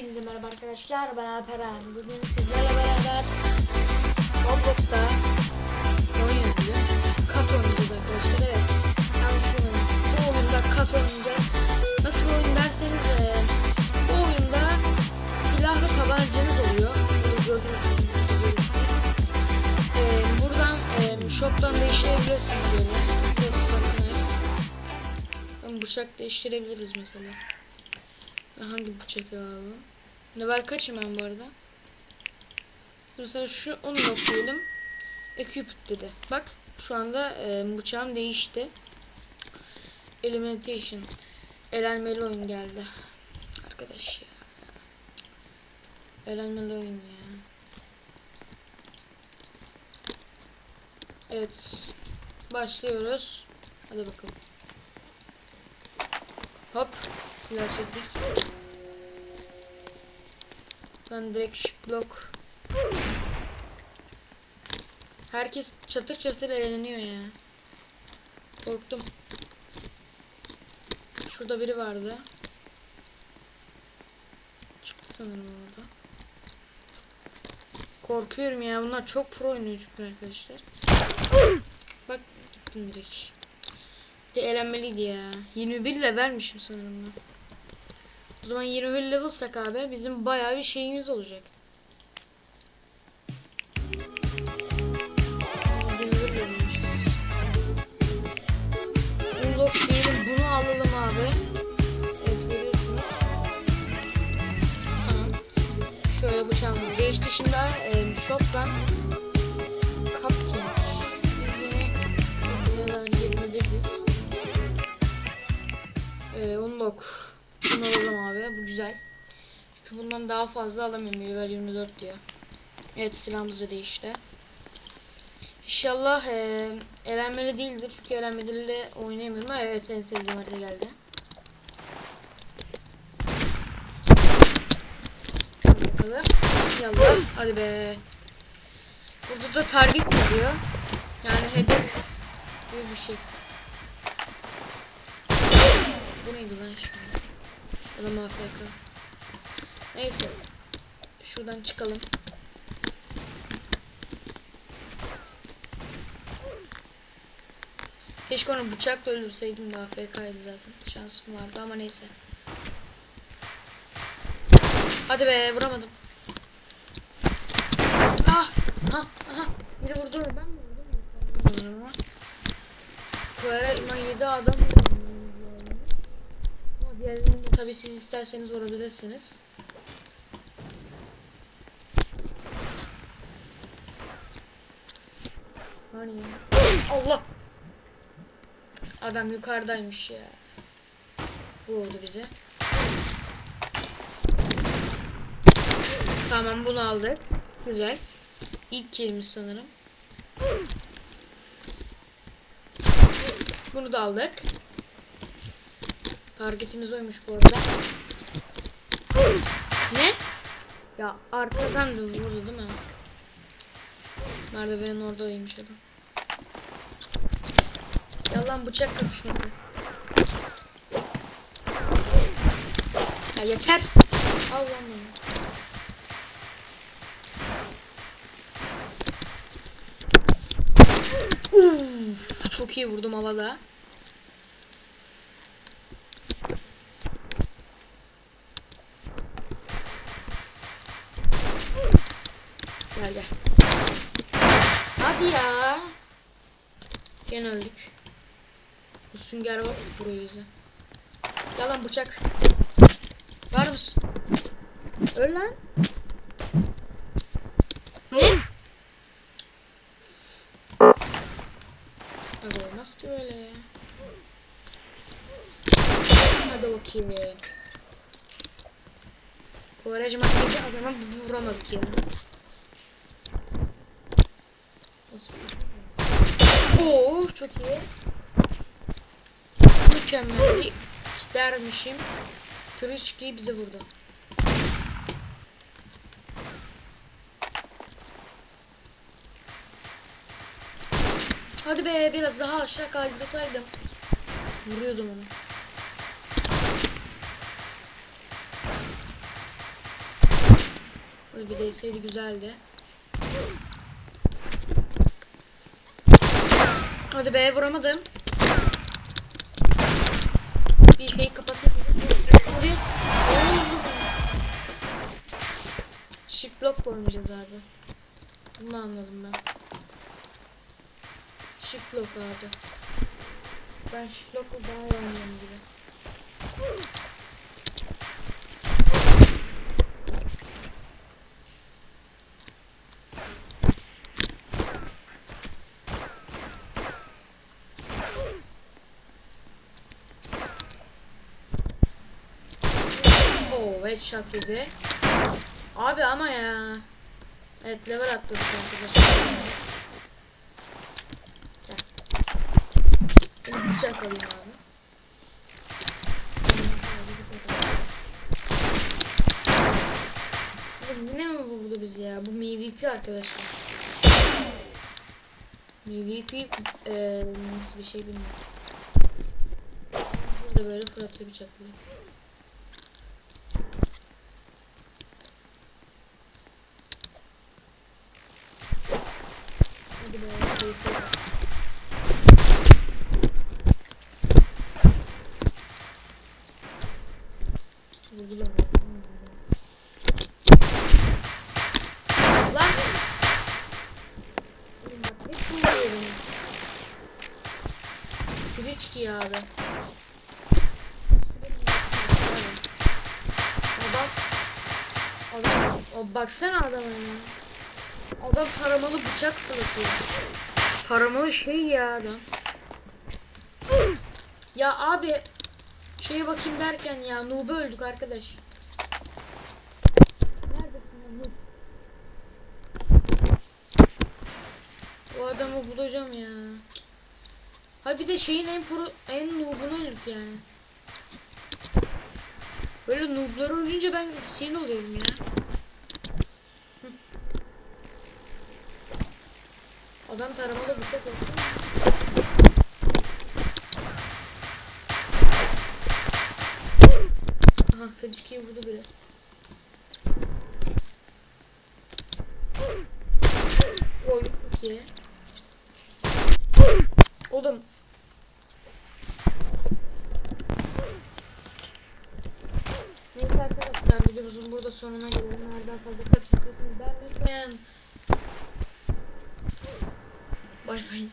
Hepinize merhaba arkadaşlar. Ben Alperen. Bugün sizlerle beraber Roblox'ta bugün. Kat oynayacağız arkadaşlar. Evet. Yani şu bu oyunda kat oynayacağız. Nasıl bir oyun derseniz e, bu oyunda silah ve tabancanız oluyor. Burada gördüğünüz gibi. E, buradan e, shop'tan değiştirebilirsiniz böyle. Bıçak değiştirebiliriz mesela. Hangi bıçak alalım? Level kaçım ben bu arada? Mesela şu onu diyelim. Equiped dedi. Bak şu anda e, bıçağım değişti. Elimination. Elenmeli oyun geldi. Arkadaş ya. Elenmeli oyun ya. Evet. Başlıyoruz. Hadi bakalım. Hop. Silah çektik. Ben direkt block. Herkes çatır çatır eğleniyor ya. Korktum. Şurada biri vardı. Çıktı sanırım orada. Korkuyorum ya. Bunlar çok pro oynuyor çünkü arkadaşlar. Bak gittim direkt. De eğlenmeliydi ya. 21 levelmişim sanırım ben. O zaman 21 levelsak abi bizim bayağı bir şeyimiz olacak. Biz 21 levelmişiz. Unlock diyelim bunu alalım abi. Evet görüyorsunuz. Tamam. Şöyle bıçağımız değişti. Şimdi e, shop'tan Unlock. Bunu alalım abi. Bu güzel. Çünkü bundan daha fazla alamıyorum. Level 24 diyor. Evet silahımız da değişti. İnşallah e, elenmeli değildir. Çünkü elenmeliyle oynayamıyorum. Evet en sevdiğim harita geldi. Bakalım. Yallah. Hadi be. Burada da target veriyor. Yani hedef gibi bir şey. Bu neydi lan şimdi? Adam AFK. Neyse. Şuradan çıkalım. Keşke onu bıçakla öldürseydim de AFK'ydı zaten. Şansım vardı ama neyse. Hadi be vuramadım. Ah! Ah! Aha! Biri vurdu. Ben mi vurdum? Kuara 7 adam diğerlerini tabii siz isterseniz vurabilirsiniz. Hani? Allah! Adam yukarıdaymış ya. Vurdu bize. Tamam bunu aldık. Güzel. İlk kilimiz sanırım. Bunu da aldık. Targetimiz oymuş bu arada. Ne? Ya arkadan da vurdu değil mi? Merdivenin oradaymış adam. Yalan bıçak kapışması. Ya yeter. Allah'ım. Uf, çok iyi vurdum havada. Gel gel. Hadi ya. Gene öldük. Bu sünger vuruyor bizi. Yalan bıçak. Var mısın? Öl lan. Ne? Abi olmaz ki öyle ya. Hadi bakayım ya. Kovaraj makyajı adama vuramadık ya. Oo çok iyi. Mükemmel dermişim. Tırışki bize vurdu. Hadi be biraz daha aşağı kaldırsaydım. Vuruyordum onu. bir değseydi güzeldi. Hadi be vuramadım. Lock oynayacağız abi. Bunu anladım ben. Lock abi. Ben lock'la daha iyi oynuyorum gibi. Oo headshot yedi. Abi ama ya. Evet level atladık arkadaşlar. Bıçak alayım abi. Oğlum yine mi vurdu bizi ya? Bu MVP arkadaşlar. MVP eee nasıl bir şey bilmiyorum. Burada böyle fırlatıyor bıçakları. Hadi be, neyse. Twitch ki abi. Adam o baksana adama ya. Adam taramalı bıçak fırlatıyor. Taramalı şey ya adam. Ya abi şeye bakayım derken ya Noob'u öldük arkadaş. Neredesin lan Noob? O adamı bulacağım ya. Ha bir de şeyin en pro en noob'unu öldük yani. Böyle noob'ları ölünce ben sinir oluyorum ya. Adam taramalı bıçak olsun. Aha Sadiki'yi vurdu biri. Oy çok. Oğlum. Neyse arkadaşlar videomuzun burada sonuna gelelim. Nereden fazla kat istiyorsanız beğenmeyi 我也没